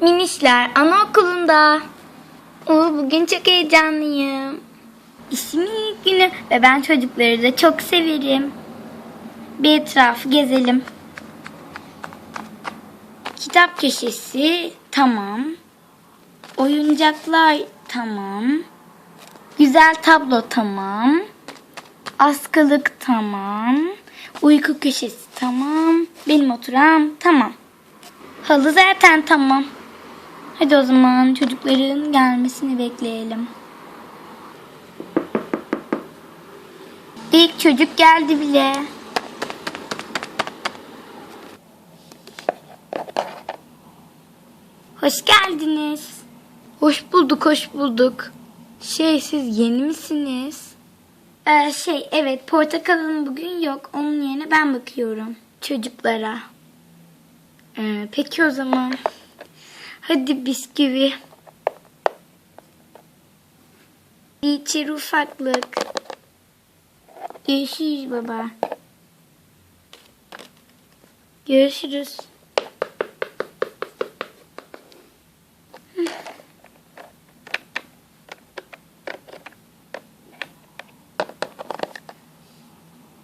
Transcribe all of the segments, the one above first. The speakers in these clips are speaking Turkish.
Minişler anaokulunda. Oo, bugün çok heyecanlıyım. İsmin ilk günü ve ben çocukları da çok severim. Bir etrafı gezelim. Kitap köşesi tamam. Oyuncaklar tamam. Güzel tablo tamam. Askılık tamam. Uyku köşesi tamam. Benim oturam tamam. Halı zaten tamam. Hadi o zaman çocukların gelmesini bekleyelim. İlk çocuk geldi bile. Hoş geldiniz. Hoş bulduk, hoş bulduk. Şey siz yeni misiniz? Ee, şey evet portakalın bugün yok. Onun yerine ben bakıyorum çocuklara. Ee, peki o zaman. Hadi bisküvi. İçeri ufaklık. Görüşürüz baba. Görüşürüz.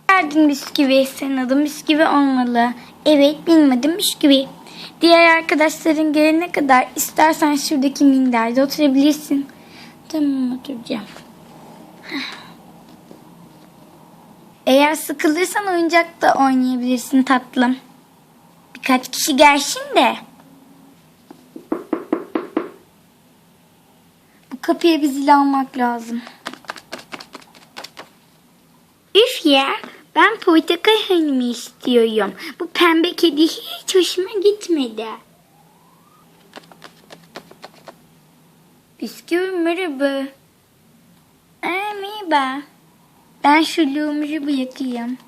Geldin bisküvi. Senin adın bisküvi olmalı. Evet bilmedim bisküvi. Diğer arkadaşların gelene kadar istersen şuradaki minderde oturabilirsin. Tamam oturacağım. Eğer sıkılırsan oyuncak da oynayabilirsin tatlım. Birkaç kişi gelsin de. Bu kapıya bir zil almak lazım. Üf ya ben portakal hanımı istiyorum. Bu pembe kedi hiç hoşuma gitmedi. Bisküvi merhaba. Aa, merhaba. Ben şu lumucu bırakayım.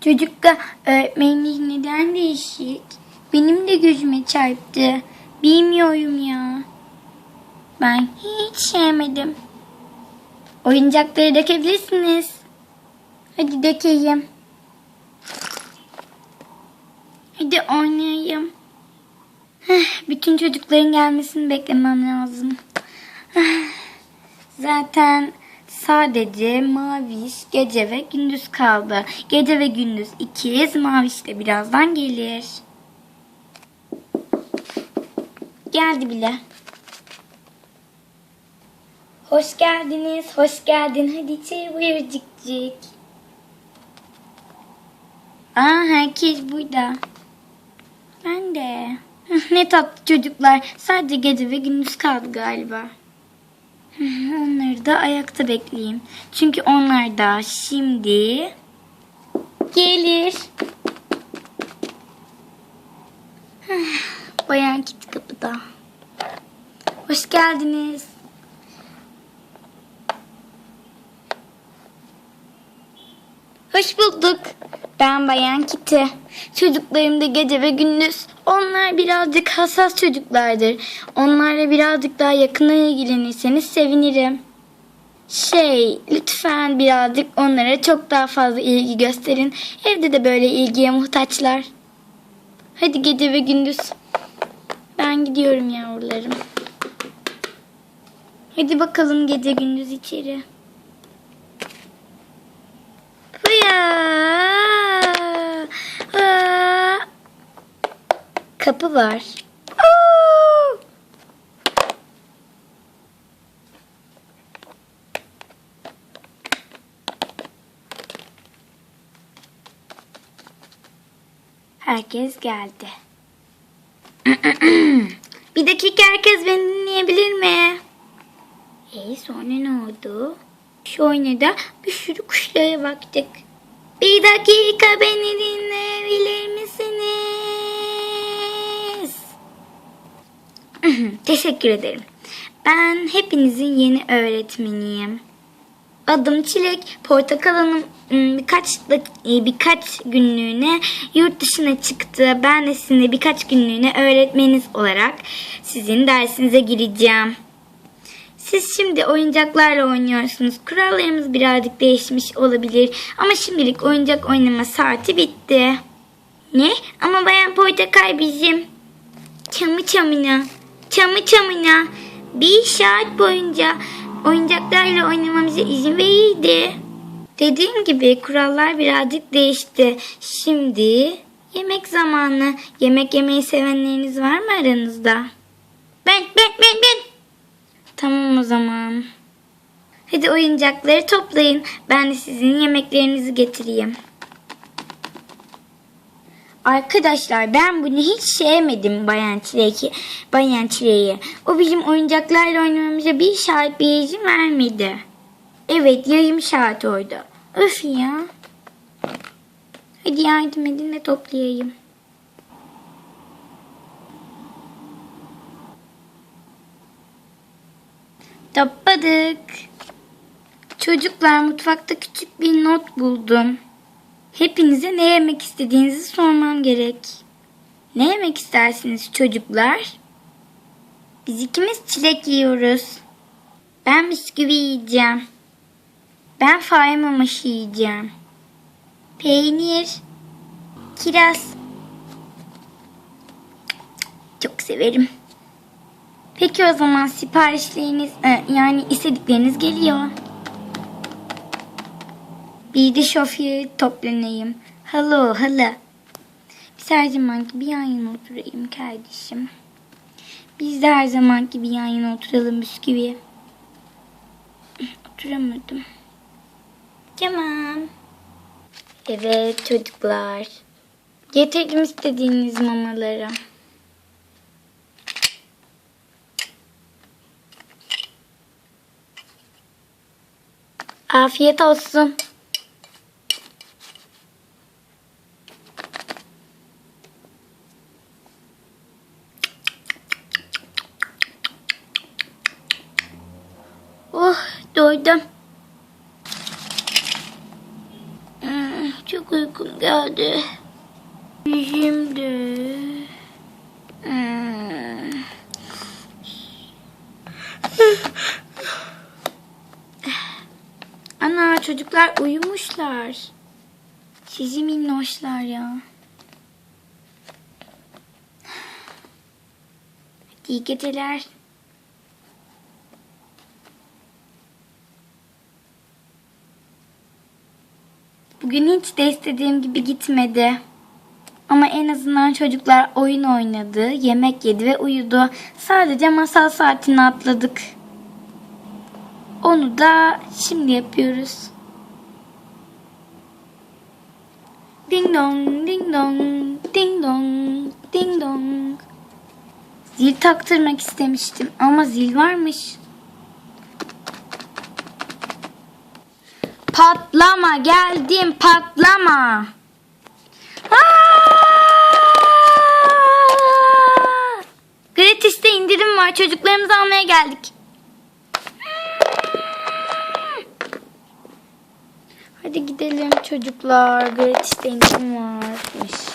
Çocukla öğretmeniniz neden değişik? Benim de gözüme çarptı. Bilmiyorum ya. Ben hiç sevmedim. Oyuncakları dökebilirsiniz. Hadi dökeyim. Hadi oynayayım. Heh, Bütün çocukların gelmesini beklemem lazım. Zaten sadece Maviş, Gece ve Gündüz kaldı. Gece ve Gündüz ikiz, Maviş de birazdan gelir. Geldi bile. Hoş geldiniz, hoş geldin. Hadi içeri buyur cikcik. Aa, herkes burada. Ben de. Ne tatlı çocuklar. Sadece gece ve gündüz kaldı galiba. Onları da ayakta bekleyeyim. Çünkü onlar da şimdi gelir. Bayan Kit kapıda. Hoş geldiniz. Hoş bulduk. Ben Bayan Kiti. Çocuklarım da gece ve gündüz. Onlar birazcık hassas çocuklardır. Onlarla birazcık daha yakından ilgilenirseniz sevinirim. Şey, lütfen birazcık onlara çok daha fazla ilgi gösterin. Evde de böyle ilgiye muhtaçlar. Hadi gece ve gündüz. Ben gidiyorum yavrularım. Hadi bakalım gece gündüz içeri. Aa! Kapı var. Herkes geldi. Bir dakika herkes beni dinleyebilir mi? E sonra ne oldu? Şu oynada bir sürü kuşlara baktık. Bir dakika beni dinleyebilir misiniz? Teşekkür ederim. Ben hepinizin yeni öğretmeniyim. Adım Çilek. Portakal Hanım ım, birkaç e, birkaç günlüğüne yurt dışına çıktı. Ben de sizinle birkaç günlüğüne öğretmeniniz olarak sizin dersinize gireceğim. Siz şimdi oyuncaklarla oynuyorsunuz. Kurallarımız birazcık değişmiş olabilir. Ama şimdilik oyuncak oynama saati bitti. Ne? Ama bayan portakal bizim. Çamı çamına, çamı çamına bir saat boyunca oyuncaklarla oynamamıza izin verildi. Dediğim gibi kurallar birazcık değişti. Şimdi yemek zamanı. Yemek yemeyi sevenleriniz var mı aranızda? Ben, ben, ben, ben. Tamam o zaman. Hadi oyuncakları toplayın. Ben de sizin yemeklerinizi getireyim. Arkadaşlar ben bunu hiç sevmedim Bayan Çilek'i. Bayan Çilek'i. O bizim oyuncaklarla oynamamıza bir saat bir izin vermedi. Evet yarım saat oldu. Öf ya. Hadi yardım edin de toplayayım. Topladık. Çocuklar mutfakta küçük bir not buldum. Hepinize ne yemek istediğinizi sormam gerek. Ne yemek istersiniz çocuklar? Biz ikimiz çilek yiyoruz. Ben bisküvi yiyeceğim. Ben fare maması yiyeceğim. Peynir. Kiraz. Çok severim. Peki o zaman siparişleriniz e, yani istedikleriniz geliyor. Bir de şoförü toplanayım. Hello, hello. Biz her zaman gibi yan yana oturayım kardeşim. Biz de her zaman gibi yan yana oturalım bisküvi. Oturamadım. Tamam. Evet çocuklar. Getirdim istediğiniz mamaları. Afiyet olsun. Çok uykum geldi. Şimdi. Hmm. Ana çocuklar uyumuşlar. Sizi minnoşlar ya. İyi geceler. Bugün hiç de istediğim gibi gitmedi. Ama en azından çocuklar oyun oynadı, yemek yedi ve uyudu. Sadece masal saatini atladık. Onu da şimdi yapıyoruz. Ding dong, ding dong, ding dong, ding dong. Zil taktırmak istemiştim ama zil varmış. Patlama geldim patlama. Aa! Gratis'te indirim var çocuklarımızı almaya geldik. Hadi gidelim çocuklar. Gratis'te indirim varmış.